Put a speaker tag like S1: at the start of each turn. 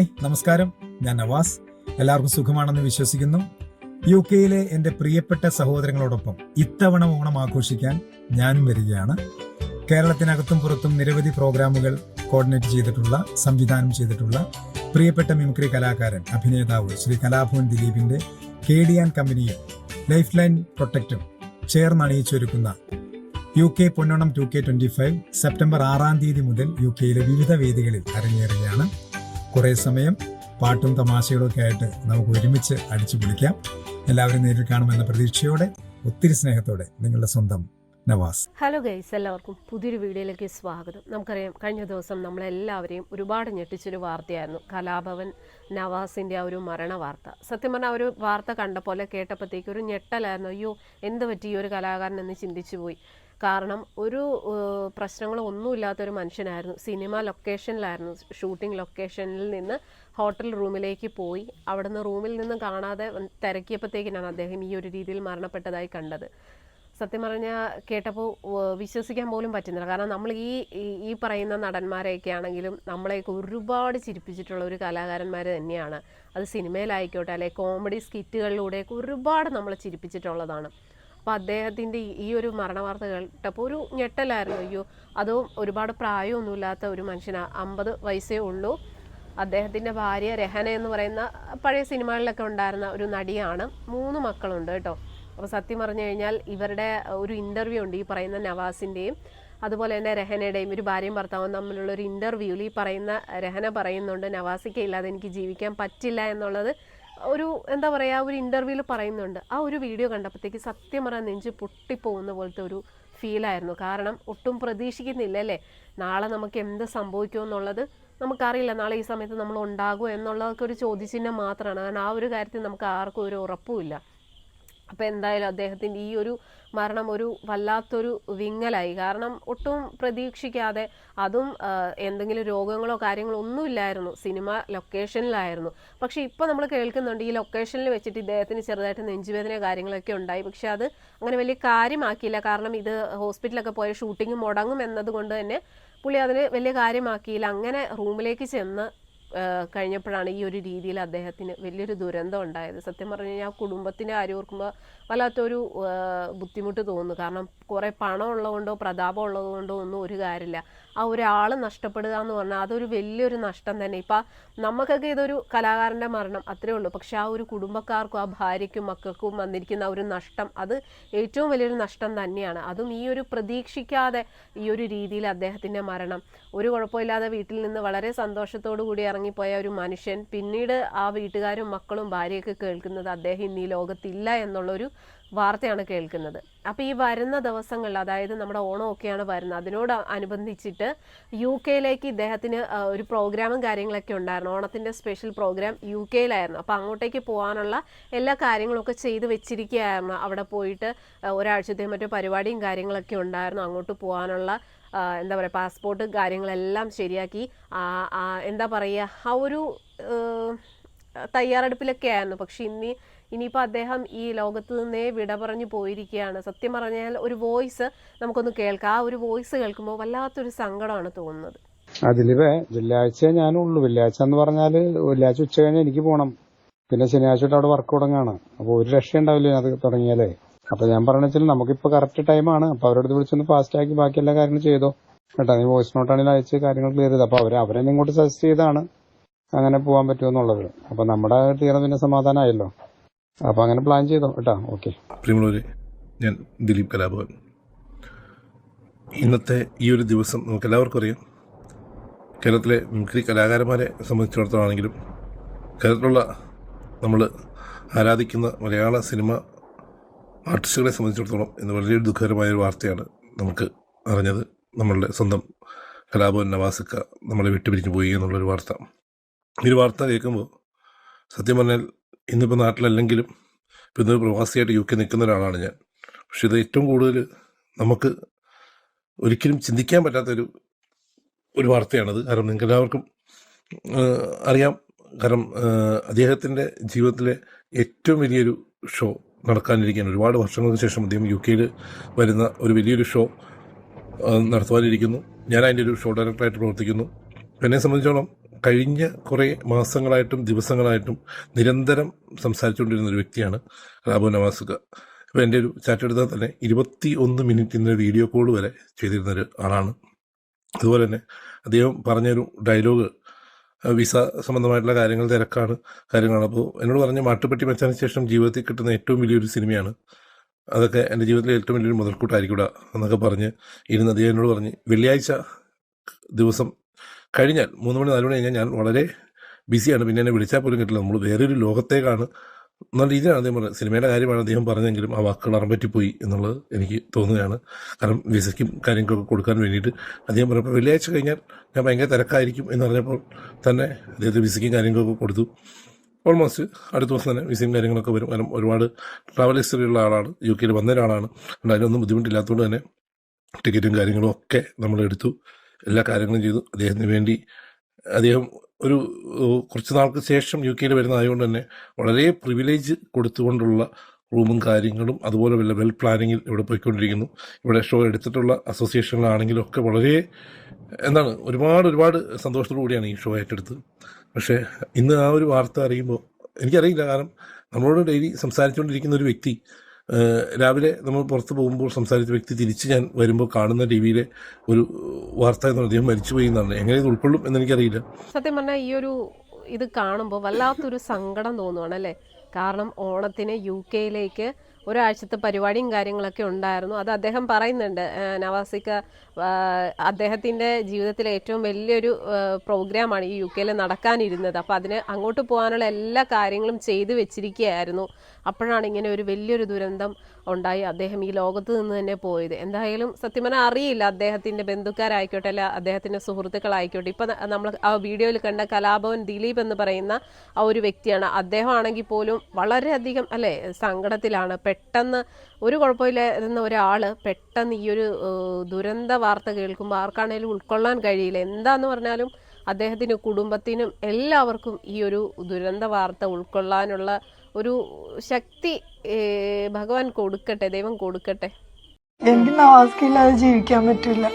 S1: നമസ്കാരം. ഞാൻ നവാസ്. എല്ലാവർക്കും സുഖമാണെന്ന് വിശ്വസിക്കുന്നു. യു കെയിലെ എന്റെ പ്രിയപ്പെട്ട സഹോദരങ്ങളോടൊപ്പം ഇത്തവണ ഓണം ആഘോഷിക്കാൻ ഞാനും വരികയാണ്. കേരളത്തിനകത്തും പുറത്തും നിരവധി പ്രോഗ്രാമുകൾ കോർഡിനേറ്റ് ചെയ്തിട്ടുള്ള സംവിധാനം ചെയ്തിട്ടുള്ള പ്രിയപ്പെട്ട മിമിക്രി കലാകാരൻ അഭിനേതാവ് ശ്രീ കലാഭവൻ ദിലീപിന്റെ കെ ഡി ആൻ കമ്പനിയും ലൈഫ് ലൈൻ പ്രൊട്ടക്റ്റും ചേർന്നണിയിച്ചൊരുക്കുന്ന U K Ponnonam two K twenty five September ആറാം തീയതി മുതൽ യു കെയിലെ വിവിധ വേദികളിൽ അരങ്ങേറുകയാണ്. കുറേ സമയം പാട്ടും തമാശകളും ഒക്കെ ആയിട്ട് നമുക്ക് ഒരുമിച്ച് അടിച്ചു പൊളിക്കാം. എല്ലാവരും നേരിൽ കാണുമെന്ന പ്രതീക്ഷയോടെ ഒത്തിരി സ്നേഹത്തോടെ നിങ്ങളുടെ സ്വന്തം നവാസ്.
S2: ഹലോ ഗൈസ് എല്ലാവർക്കും പുതിയൊരു വീഡിയോയിലേക്ക് സ്വാഗതം. നമുക്കറിയാം കഴിഞ്ഞ ദിവസം നമ്മളെല്ലാവരെയും ഒരുപാട് ഞെട്ടിച്ചൊരു വാർത്തയായിരുന്നു. കലാഭവൻ നവാസിന്റെ ആ ഒരു മരണ വാർത്ത. സത്യം പറഞ്ഞാൽ ഒരു വാർത്ത കണ്ടപ്പോലെ കേട്ടപ്പോഴത്തേക്ക് ഒരു ഞെട്ടലായിരുന്നു. അയ്യോ എന്ത് പറ്റി? ഈ ഒരു കലാകാരൻ എന്ന് ചിന്തിച്ചു പോയി. കാരണം ഒരു പ്രശ്നങ്ങളും ഒന്നുമില്ലാത്ത ഒന്നുമില്ലാത്തൊരു മനുഷ്യനായിരുന്നു. സിനിമ ലൊക്കേഷനിലായിരുന്നു. ഷൂട്ടിംഗ് ലൊക്കേഷനിൽ നിന്ന് ഹോട്ടൽ റൂമിലേക്ക് പോയി. അവിടുന്ന് റൂമിൽ നിന്ന് കാണാതെ തിരക്കിയപ്പോഴത്തേക്കിനാണ് അദ്ദേഹം ഈ ഒരു രീതിയിൽ മരണപ്പെട്ടതായി കണ്ടത്. സത്യം പറഞ്ഞാൽ കേട്ടപ്പോൾ വിശ്വസിക്കാൻ പോലും പറ്റുന്നില്ല. കാരണം നമ്മൾ ഈ- ഈ പറയുന്ന നടന്മാരെയൊക്കെ ആണെങ്കിലും നമ്മളെയൊക്കെ ഒരുപാട് ചിരിപ്പിച്ചിട്ടുള്ള ഒരു കലാകാരന്മാർ തന്നെയാണ്. അത് സിനിമയിലായിക്കോട്ടെ അല്ലെങ്കിൽ കോമഡി സ്കിറ്റുകളിലൂടെയൊക്കെ ഒരുപാട് നമ്മളെ ചിരിപ്പിച്ചിട്ടുള്ളതാണ്. അപ്പോൾ അദ്ദേഹത്തിന്റെ ഈ- ഒരു ഒരു മരണവാർത്ത കേട്ടപ്പോൾ ഒരു ഞെട്ടലായിരുന്നു. അയ്യോ അതും ഒരുപാട് പ്രായമൊന്നുമില്ലാത്ത ഒരു മനുഷ്യനാണ് അമ്പത് വയസ്സേ ഉള്ളൂ. അദ്ദേഹത്തിന്റെ ഭാര്യ രഹന എന്ന് പറയുന്ന പഴയ സിനിമകളിലൊക്കെ ഉണ്ടായിരുന്ന ഒരു നടിയാണ്. മൂന്ന് മക്കളുണ്ട് കേട്ടോ. അപ്പോൾ സത്യം പറഞ്ഞു കഴിഞ്ഞാൽ ഇവരുടെ ഒരു ഇന്റർവ്യൂ ഉണ്ട് ഈ പറയുന്ന നവാസിന്റെയും അതുപോലെ തന്നെ രഹനയുടെയും ഒരു ഭാര്യയും ഭർത്താവും തമ്മിലുള്ള ഒരു ഇന്റർവ്യൂവിൽ ഈ പറയുന്ന രഹന പറയുന്നുണ്ട് നവാസിക്ക ഇല്ലാതെ എനിക്ക് ജീവിക്കാൻ പറ്റില്ല എന്നുള്ളത് ഒരു എന്താ പറയുക ഒരു ഇന്റർവ്യൂവിൽ പറയുന്നുണ്ട്. ആ ഒരു വീഡിയോ കണ്ടപ്പോഴത്തേക്ക് സത്യം പറഞ്ഞാൽ നെഞ്ച് പൊട്ടിപ്പോകുന്ന പോലത്തെ ഒരു ഫീലായിരുന്നു കാരണം ഒട്ടും പ്രതീക്ഷിക്കുന്നില്ല അല്ലേ? നാളെ നമുക്ക് എന്ത് സംഭവിക്കുമോ എന്നുള്ളത് നമുക്കറിയില്ല. നാളെ ഈ സമയത്ത് നമ്മൾ ഉണ്ടാകുമോ എന്നുള്ളതൊക്കെ ഒരു ചോദ്യചിഹ്നം മാത്രമാണ് കാരണം ആ ഒരു കാര്യത്തിൽ നമുക്ക് ആർക്കും ഒരു ഉറപ്പുമില്ല അപ്പോൾ എന്തായാലും അദ്ദേഹത്തിന്റെ ഈ ഒരു മരണം ഒരു വല്ലാത്തൊരു വിങ്ങലായി. കാരണം ഒട്ടും പ്രതീക്ഷിക്കാതെ അതും എന്തെങ്കിലും രോഗങ്ങളോ കാര്യങ്ങളോ ഒന്നുമില്ലായിരുന്നു. സിനിമ ലൊക്കേഷനിലായിരുന്നു. പക്ഷേ ഇപ്പോൾ നമ്മൾ കേൾക്കുന്നുണ്ട് ഈ ലൊക്കേഷനിൽ വെച്ചിട്ട് ഇദ്ദേഹത്തിന് ചെറുതായിട്ട് നെഞ്ചുവേദന കാര്യങ്ങളൊക്കെ ഉണ്ടായി. പക്ഷേ അത് അങ്ങനെ വലിയ കാര്യമാക്കിയില്ല. കാരണം ഇത് ഹോസ്പിറ്റലൊക്കെ പോയ ഷൂട്ടിംഗ് മുടങ്ങും എന്നതുകൊണ്ട് തന്നെ പുള്ളി അതിന് വലിയ കാര്യമാക്കിയില്ല. അങ്ങനെ റൂമിലേക്ക് ചെന്ന് കഴിഞ്ഞപ്പോഴാണ് ഈ ഒരു രീതിയിൽ അദ്ദേഹത്തിന് വലിയൊരു ദുരന്തം ഉണ്ടായത്. സത്യം പറഞ്ഞു കഴിഞ്ഞാൽ ആ കുടുംബത്തിന്റെ കാര്യം ഓർക്കുമ്പോൾ വല്ലാത്തൊരു ബുദ്ധിമുട്ട് തോന്നുന്നു. കാരണം കുറേ പണം ഉള്ളതുകൊണ്ടോ പ്രതാപം ഉള്ളതുകൊണ്ടോ ഒന്നും ഒരു കാര്യമില്ല. ആ ഒരാൾ നഷ്ടപ്പെടുക എന്ന് പറഞ്ഞാൽ അതൊരു വലിയൊരു നഷ്ടം തന്നെ. ഇപ്പം നമുക്കൊക്കെ ഇതൊരു കലാകാരന്റെ മരണം അത്രേ ഉള്ളൂ. പക്ഷെ ആ ഒരു കുടുംബക്കാർക്കും ആ ഭാര്യയ്ക്കും മക്കൾക്കും വന്നിരിക്കുന്ന ഒരു നഷ്ടം അത് ഏറ്റവും വലിയൊരു നഷ്ടം തന്നെയാണ്. അതും ഈ ഒരു പ്രതീക്ഷിക്കാതെ ഈ ഒരു രീതിയിൽ അദ്ദേഹത്തിന്റെ മരണം. ഒരു കുഴപ്പമില്ലാതെ വീട്ടിൽ നിന്ന് വളരെ സന്തോഷത്തോടു കൂടി ഇറങ്ങിപ്പോയ ഒരു മനുഷ്യൻ. പിന്നീട് ആ വീട്ടുകാരും മക്കളും ഭാര്യയൊക്കെ കേൾക്കുന്നത് അദ്ദേഹം ഇന്ന് ഈ ലോകത്തില്ല എന്നുള്ളൊരു വാർത്തയാണ് കേൾക്കുന്നത്. അപ്പോൾ ഈ വരുന്ന ദിവസങ്ങളിൽ അതായത് നമ്മുടെ ഓണമൊക്കെയാണ് വരുന്നത് അതിനോട് അനുബന്ധിച്ചിട്ട് യു കെയിലേക്ക് ഇദ്ദേഹത്തിന് ഒരു പ്രോഗ്രാമും കാര്യങ്ങളൊക്കെ ഉണ്ടായിരുന്നു. ഓണത്തിന്റെ സ്പെഷ്യൽ പ്രോഗ്രാം യു കെയിലായിരുന്നു. അപ്പോൾ അങ്ങോട്ടേക്ക് പോകാനുള്ള എല്ലാ കാര്യങ്ങളൊക്കെ ചെയ്ത് വെച്ചിരിക്കുകയായിരുന്നു. അവിടെ പോയിട്ട് ഒരാഴ്ചത്തെ മറ്റു പരിപാടിയും കാര്യങ്ങളൊക്കെ ഉണ്ടായിരുന്നു. അങ്ങോട്ട് പോകാനുള്ള എന്താ പറയുക പാസ്പോർട്ട് കാര്യങ്ങളെല്ലാം ശരിയാക്കി. എന്താ പറയുക ആ ഒരു തയ്യാറെടുപ്പിലൊക്കെ ആയിരുന്നു പക്ഷെ ഇനി ഇനിയിപ്പോൾ അദ്ദേഹം ഈ ലോകത്ത് നിന്നേ വിട പറഞ്ഞു പോയിരിക്കുകയാണ്. സത്യം പറഞ്ഞാൽ ഒരു വോയിസ് നമുക്കൊന്ന് കേൾക്കാം. ആ ഒരു വോയിസ് കേൾക്കുമ്പോൾ വല്ലാത്തൊരു സങ്കടമാണ് തോന്നുന്നത്.
S3: അതിലിപ്പോ വെള്ളിയാഴ്ച ഞാനുള്ളൂ. വെള്ളിയാഴ്ച എന്ന് പറഞ്ഞാൽ വെള്ളിയാഴ്ച ഉച്ച കഴിഞ്ഞാൽ എനിക്ക് പോകണം പിന്നെ ശനിയാഴ്ച അവിടെ വർക്ക് തുടങ്ങാണ്. അപ്പോൾ ഒരു രക്ഷ ഉണ്ടാവില്ല അത് തുടങ്ങിയാലേ. അപ്പൊ ഞാൻ പറഞ്ഞാൽ നമുക്കിപ്പോ കറക്റ്റ് ടൈമാണ് അപ്പൊ അവരോട് വിളിച്ചൊന്ന് ഫാസ്റ്റ് ആക്കി ബാക്കി എല്ലാ കാര്യങ്ങളും ചെയ്തോ. കേട്ടോ നീ വോയിസ് നോട്ടാണെങ്കിൽ അയച്ച് കാര്യങ്ങൾ ക്ലിയർ ചെയ്ത് അപ്പൊ അവർ അവരെ ഇങ്ങോട്ട് സജസ്റ്റ് ചെയ്താണ് അങ്ങനെ പോകാൻ പറ്റുമെന്നുള്ളത് അപ്പൊ നമ്മുടെ തീരെ പിന്നെ സമാധാനമായല്ലോ. അപ്പൊ അങ്ങനെ പ്ലാൻ ചെയ്തോ കേട്ടോ. ഓക്കെ
S4: ഞാൻ ദിലീപ് കലാഭവൻ. ഇന്നത്തെ ഈ ഒരു ദിവസം നമുക്ക് എല്ലാവർക്കും അറിയാം. കേരളത്തിലെ മിമിക്രി കലാകാരന്മാരെ സംബന്ധിച്ചിടത്തോളാണെങ്കിലും കേരളത്തിലുള്ള നമ്മൾ ആരാധിക്കുന്ന മലയാള സിനിമ ആർട്ടിസ്റ്റുകളെ സംബന്ധിച്ചിടത്തോളം ഇന്ന് വലിയൊരു ദുഃഖകരമായ ഒരു വാർത്തയാണ് നമുക്ക് അറിഞ്ഞത്. നമ്മളുടെ സ്വന്തം കലാഭവൻ നവാസിക്ക നമ്മളെ വിട്ടുപിരിഞ്ഞു പോയി എന്നുള്ളൊരു വാർത്ത. ഈ വാർത്ത കേൾക്കുമ്പോൾ സത്യം പറഞ്ഞാൽ ഇന്നിപ്പോൾ നാട്ടിലല്ലെങ്കിലും ഇപ്പോൾ ഇന്നൊരു പ്രവാസിയായിട്ട് യു കെ നിൽക്കുന്ന ഒരാളാണ് ഞാൻ. പക്ഷെ ഇത് ഏറ്റവും കൂടുതൽ നമുക്ക് ഒരിക്കലും ചിന്തിക്കാൻ പറ്റാത്തൊരു ഒരു വാർത്തയാണത്. കാരണം നിങ്ങൾക്ക് എല്ലാവർക്കും അറിയാം. കാരണം അദ്ദേഹത്തിന്റെ ജീവിതത്തിലെ ഏറ്റവും വലിയൊരു ഷോ നടക്കാനിരിക്കുകയാണ് ഒരുപാട് വർഷങ്ങൾക്ക് ശേഷം അദ്ദേഹം യു കെയിൽ വരുന്ന ഒരു വലിയൊരു ഷോ നടത്തുവാനിരിക്കുന്നു. ഞാൻ അതിന്റെ ഒരു ഷോ ഡയറക്ടറായിട്ട് പ്രവർത്തിക്കുന്നു. എന്നെ സംബന്ധിച്ചോളം കഴിഞ്ഞ കുറേ മാസങ്ങളായിട്ടും ദിവസങ്ങളായിട്ടും നിരന്തരം സംസാരിച്ചുകൊണ്ടിരുന്ന ഒരു വ്യക്തിയാണ് റാബു നവാസുക. ഇപ്പോൾ എന്റെ ഒരു ചാറ്റ് എടുത്താൽ തന്നെ ഇരുപത്തി ഒന്ന് മിനിറ്റിന്റെ വീഡിയോ കോൾ വരെ ചെയ്തിരുന്ന ഒരു ആളാണ്. അതുപോലെ തന്നെ അദ്ദേഹം പറഞ്ഞൊരു ഡയലോഗ് വിസ സംബന്ധമായിട്ടുള്ള കാര്യങ്ങൾ തിരക്കാണ് കാര്യങ്ങളാണ്. അപ്പോൾ എന്നോട് പറഞ്ഞ മാട്ടുപ്പെട്ടി മച്ചാന് ശേഷം ജീവിതത്തിൽ കിട്ടുന്ന ഏറ്റവും വലിയൊരു സിനിമയാണ്. അതൊക്കെ എന്റെ ജീവിതത്തിലെ ഏറ്റവും വലിയൊരു മുതൽക്കൂട്ടായിരിക്കൂട എന്നൊക്കെ പറഞ്ഞ് ഇരുന്ന് അദ്ദേഹം എന്നോട് പറഞ്ഞ് വെള്ളിയാഴ്ച ദിവസം കഴിഞ്ഞാൽ മൂന്ന് മണി നാല് മണി കഴിഞ്ഞാൽ ഞാൻ വളരെ ബിസിയാണ്. പിന്നെ എന്നെ വിളിച്ചാൽ പോലും കിട്ടില്ല. നമ്മൾ വേറൊരു ലോകത്തേക്കാണ് എന്നുള്ള രീതിയിലാണ് അദ്ദേഹം പറഞ്ഞത്. സിനിമയുടെ കാര്യമാണ് അദ്ദേഹം പറഞ്ഞെങ്കിലും ആ വാക്കുകൾ അറമ്പറ്റിപ്പോയി എന്നുള്ളത് എനിക്ക് തോന്നുകയാണ്. കാരണം വിസയ്ക്കും കാര്യങ്ങളൊക്കെ കൊടുക്കാൻ വേണ്ടിയിട്ട് അദ്ദേഹം പറഞ്ഞപ്പോൾ വെള്ളിയാഴ്ച കഴിഞ്ഞാൽ ഞാൻ ഭയങ്കര തിരക്കായിരിക്കും എന്ന് പറഞ്ഞപ്പോൾ തന്നെ അദ്ദേഹത്തെ വിസയ്ക്കും കാര്യങ്ങളൊക്കെ കൊടുത്തു. ഓൾമോസ്റ്റ് അടുത്ത ദിവസം തന്നെ വിസയും കാര്യങ്ങളൊക്കെ വരും. കാരണം ഒരുപാട് ട്രാവൽ ഹിസ്റ്ററി ഉള്ള ആളാണ്. യു കെയിൽ വന്ന ഒരാളാണ്. അതുകൊണ്ട് അതിനൊന്നും ബുദ്ധിമുട്ടില്ലാത്തതുകൊണ്ട് തന്നെ ടിക്കറ്റും കാര്യങ്ങളും ഒക്കെ നമ്മൾ എടുത്തു. എല്ലാ കാര്യങ്ങളും ചെയ്തു. അദ്ദേഹത്തിന് വേണ്ടി അദ്ദേഹം ഒരു കുറച്ച് നാൾക്ക് ശേഷം യു കെയിൽ വരുന്നതായതുകൊണ്ട് തന്നെ വളരെ പ്രിവിലേജ് കൊടുത്തുകൊണ്ടുള്ള റൂമും കാര്യങ്ങളും അതുപോലെ വല്ല വെൽ പ്ലാനിങ്ങിൽ ഇവിടെ പോയിക്കൊണ്ടിരിക്കുന്നു. ഇവിടെ ഷോ എടുത്തിട്ടുള്ള അസോസിയേഷനിലാണെങ്കിലും ഒക്കെ വളരെ എന്താണ് ഒരുപാട് ഒരുപാട് സന്തോഷത്തോടു കൂടിയാണ് ഈ ഷോ ഏറ്റെടുത്തത്. പക്ഷേ ഇന്ന് ആ ഒരു വാർത്ത അറിയുമ്പോൾ എനിക്കറിയില്ല. കാരണം നമ്മളോട് ഡെയിലി സംസാരിച്ചുകൊണ്ടിരിക്കുന്ന ഒരു വ്യക്തി രാവിലെ നമ്മൾ പുറത്ത് പോകുമ്പോൾ സംസാരിച്ച വ്യക്തി തിരിച്ച് ഞാൻ വരുമ്പോൾ കാണുന്ന ടി വിയിലെ ഒരു വാർത്ത എന്ന് അദ്ദേഹം മരിച്ചുപോയി എന്നാണ്. എങ്ങനെ ഇത് ഉൾക്കൊള്ളും എന്ന് എനിക്കറിയില്ല.
S2: സത്യം പറഞ്ഞാൽ ഈ ഒരു ഇത് കാണുമ്പോൾ വല്ലാത്തൊരു സങ്കടം തോന്നുവാണ് അല്ലേ? കാരണം ഓണത്തിന് യു കെയിലേക്ക് ഒരാഴ്ചത്തെ പരിപാടിയും കാര്യങ്ങളൊക്കെ ഉണ്ടായിരുന്നു. അത് അദ്ദേഹം പറയുന്നുണ്ട്. നവാസിക്ക അദ്ദേഹത്തിന്റെ ജീവിതത്തിലെ ഏറ്റവും വലിയൊരു പ്രോഗ്രാമാണ് ഈ യു കെയിൽ നടക്കാനിരുന്നത്. അപ്പോൾ അതിന് അങ്ങോട്ട് പോകാനുള്ള എല്ലാ കാര്യങ്ങളും ചെയ്തു വെച്ചിരിക്കുകയായിരുന്നു. അപ്പോഴാണ് ഇങ്ങനെ ഒരു വലിയൊരു ദുരന്തം ഉണ്ടായി അദ്ദേഹം ഈ ലോകത്ത് നിന്ന് തന്നെ പോയത്. എന്തായാലും സത്യം പറഞ്ഞാൽ അറിയില്ല അദ്ദേഹത്തിന്റെ ബന്ധുക്കാരായിക്കോട്ടെ അല്ല അദ്ദേഹത്തിന്റെ സുഹൃത്തുക്കളായിക്കോട്ടെ. ഇപ്പം നമ്മൾ ആ വീഡിയോയിൽ കണ്ട കലാഭവൻ ദിലീപ് എന്ന് പറയുന്ന ആ ഒരു വ്യക്തിയാണ്. അദ്ദേഹമാണെങ്കിൽ പോലും വളരെയധികം അല്ലേ സങ്കടത്തിലാണ് പെട്ടെന്ന് ഒരു കുഴപ്പമില്ലായിരുന്ന ഒരാൾ പെട്ടെന്ന് ഈ ഒരു ദുരന്ത വാർത്ത കേൾക്കുമ്പോൾ ആർക്കാണേലും ഉൾക്കൊള്ളാൻ കഴിയില്ല. എന്താന്ന് പറഞ്ഞാലും അദ്ദേഹത്തിനും കുടുംബത്തിനും എല്ലാവർക്കും ഈ ഒരു ദുരന്ത വാർത്ത ഉൾക്കൊള്ളാനുള്ള ഒരു ശക്തി ഭഗവാൻ കൊടുക്കട്ടെ ദൈവം കൊടുക്കട്ടെ.
S5: എനിക്ക് നവാസ്കില്ലാതെ ജീവിക്കാൻ പറ്റില്ല